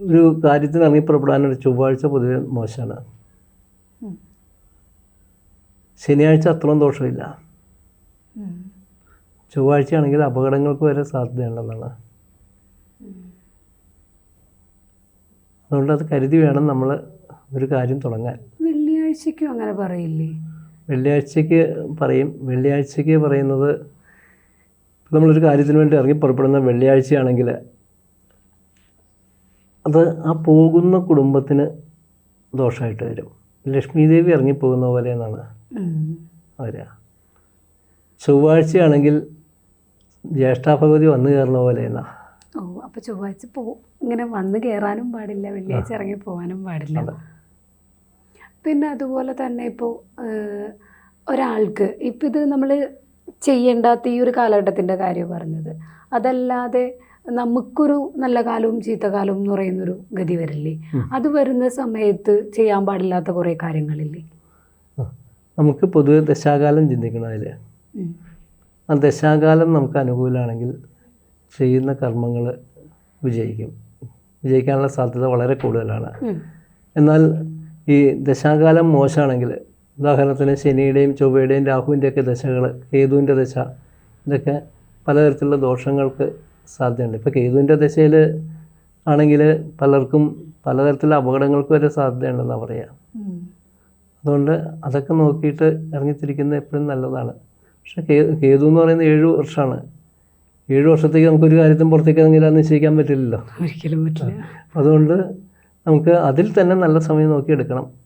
ഒരു കാര്യത്തിന് ഇറങ്ങിപ്പുറപ്പെടാൻ ഒരു ചൊവ്വാഴ്ച പൊതുവെ മോശമാണ്. ശനിയാഴ്ച അത്രയും ദോഷമില്ല. ചൊവ്വാഴ്ചയാണെങ്കിൽ അപകടങ്ങൾക്ക് വരെ സാധ്യതയുണ്ടെന്നാണ്. അതുകൊണ്ട് അത് കരുതി വേണം നമ്മൾ ഒരു കാര്യം തുടങ്ങാൻ. വെള്ളിയാഴ്ചയ്ക്കും അങ്ങനെ പറയില്ലേ? വെള്ളിയാഴ്ചയ്ക്ക് പറയും. വെള്ളിയാഴ്ചയ്ക്ക് പറയുന്നത് നമ്മളൊരു കാര്യത്തിന് വേണ്ടി ഇറങ്ങി പുറപ്പെടുന്ന വെള്ളിയാഴ്ചയാണെങ്കിൽ അത് ആ പോകുന്ന കുടുംബത്തിന് ദോഷമായിട്ട് വരും. ലക്ഷ്മി ദേവി ഇറങ്ങിപ്പോകുന്ന പോലെ എന്നാണ്. വരിക ചൊവ്വാഴ്ചയാണെങ്കിൽ ജ്യേഷ്ഠാഭഗവതി വന്നു കയറുന്ന പോലെ എന്നാ. ഓ അപ്പൊ ചൊവ്വാഴ്ച പോ ഇങ്ങനെ വന്നു കയറാനും പാടില്ല വെള്ളിയാഴ്ച ഇറങ്ങി പോകാനും പാടില്ല. പിന്നെ അതുപോലെ തന്നെ ഇപ്പോൾ ഒരാൾക്ക് ഇപ്പം ഇത് നമ്മൾ ചെയ്യേണ്ടാത്ത ഈ ഒരു കാലഘട്ടത്തിന്റെ കാര്യം പറഞ്ഞത്. അതല്ലാതെ നമുക്കൊരു നല്ല കാലവും ചീത്തകാലവും എന്ന് പറയുന്നൊരു ഗതി വരില്ലേ അത് വരുന്ന സമയത്ത് ചെയ്യാൻ പാടില്ലാത്ത കുറേ കാര്യങ്ങളില്ലേ? നമുക്ക് പൊതുവെ ദശാകാലം ചിന്തിക്കണം അതിൽ ആ ദശാകാലം നമുക്ക് അനുകൂലമാണെങ്കിൽ ചെയ്യുന്ന കർമ്മങ്ങൾ വിജയിക്കും. വിജയിക്കാനുള്ള സാധ്യത വളരെ കൂടുതലാണ്. എന്നാൽ ഈ ദശാകാലം മോശമാണെങ്കിൽ ഉദാഹരണത്തിന് ശനിയുടെയും ചൊവ്വയുടെയും രാഹുവിന്റെയൊക്കെ ദശകൾ കേതുവിന്റെ ദശ ഇതൊക്കെ പലതരത്തിലുള്ള ദോഷങ്ങൾക്ക് സാധ്യതയുണ്ട്. ഇപ്പോൾ കേതുവിന്റെ ദശയിൽ ആണെങ്കിൽ പലർക്കും പലതരത്തിലുള്ള അപകടങ്ങൾക്ക് വരെ സാധ്യതയുണ്ടെന്നാണ് പറയുക. അതുകൊണ്ട് അതൊക്കെ നോക്കിയിട്ട് ഇറങ്ങിത്തിരിക്കുന്നത് എപ്പോഴും നല്ലതാണ്. പക്ഷേ കേ കേതു എന്ന് പറയുന്നത് ഏഴ് വർഷമാണ്. ഏഴ് വർഷത്തേക്ക് നമുക്കൊരു കാര്യത്തിനും പുറത്തേക്ക് ഇറങ്ങില്ല നിശ്ചയിക്കാൻ പറ്റില്ലല്ലോ. ഒരിക്കലും പറ്റില്ല. അതുകൊണ്ട് നമുക്ക് അതിൽ തന്നെ നല്ല സമയം നോക്കി എടുക്കണം